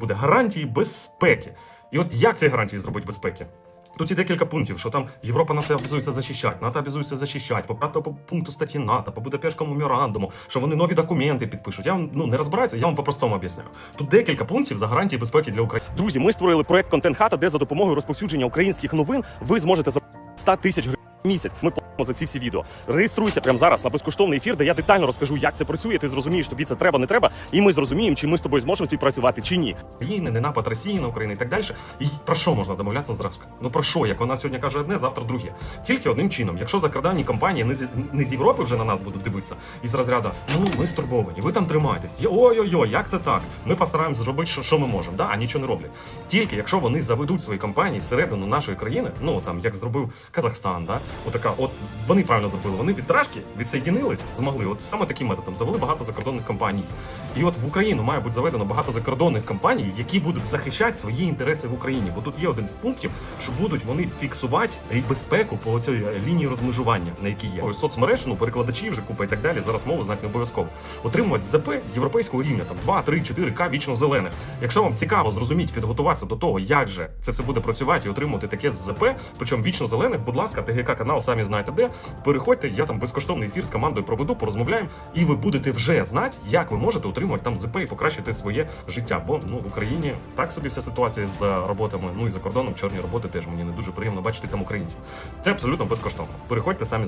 буде гарантії безпеки. І от як ці гарантії зробити безпеки? Тут є декілька пунктів, що там Європа нас обязується захищати, НАТО обязується захищати, по п'ятому пункту статті НАТО, по Будапештському меморандуму, що вони нові документи підпишуть. Я вам ну не розбираюся, я вам по-простому об'ясняю. Тут декілька пунктів за гарантії безпеки для України. Друзі, ми створили проект Контент Хата, де за допомогою розповсюдження українських новин ви зможете за 100 тисяч гривень місяць. Ми за ці всі відео. Реєструйся прямо зараз на безкоштовний ефір, де я детально розкажу, як це працює. Ти зрозумієш, тобі це треба, не треба, і ми зрозуміємо, чи ми з тобою зможемо співпрацювати чи ні. України, не напад Росії на Україну і так далі. І про що можна домовлятися зразу? Ну про що? Як вона сьогодні каже одне, завтра друге. Тільки одним чином. Якщо закордонні компанії не з, не з Європи вже на нас будуть дивитися і з розряду, ну ми стурбовані, ви там тримаєтесь. Ой-ой-ой, як це так? Ми постараємось зробити, що, що ми можемо, да? а нічого не роблять. Тільки якщо вони заведуть свої компанії всередину нашої країни, ну там як зробив Казахстан, да? Отака, от вони правильно зробили. Вони від тражки відсоєдинились, змогли. От саме таким методом завели багато закордонних компаній. І от в Україну має бути заведено багато закордонних компаній, які будуть захищати свої інтереси в Україні. Бо тут є один з пунктів, що будуть вони фіксувати безпеку по цій лінії розмежування, на якій є Ось соцмереж, ну перекладачі вже купа і так далі. Зараз мову знати не обов'язково. Отримувати ЗП європейського рівня, там 2, 3, 4 К вічно зелених. Якщо вам цікаво зрозуміти, підготуватися до того, як же це все буде працювати і отримувати таке ЗП, причому вічно зелених, будь ласка, ТГК канал, самі знаєте де. Переходьте, я там безкоштовний ефір з командою проведу, порозмовляємо, і ви будете вже знати, як ви можете отримувати там ЗП і покращити своє життя. Бо ну в Україні так собі вся ситуація з роботами. Ну і за кордоном чорні роботи теж мені не дуже приємно бачити там українців. Це абсолютно безкоштовно. Переходьте самі.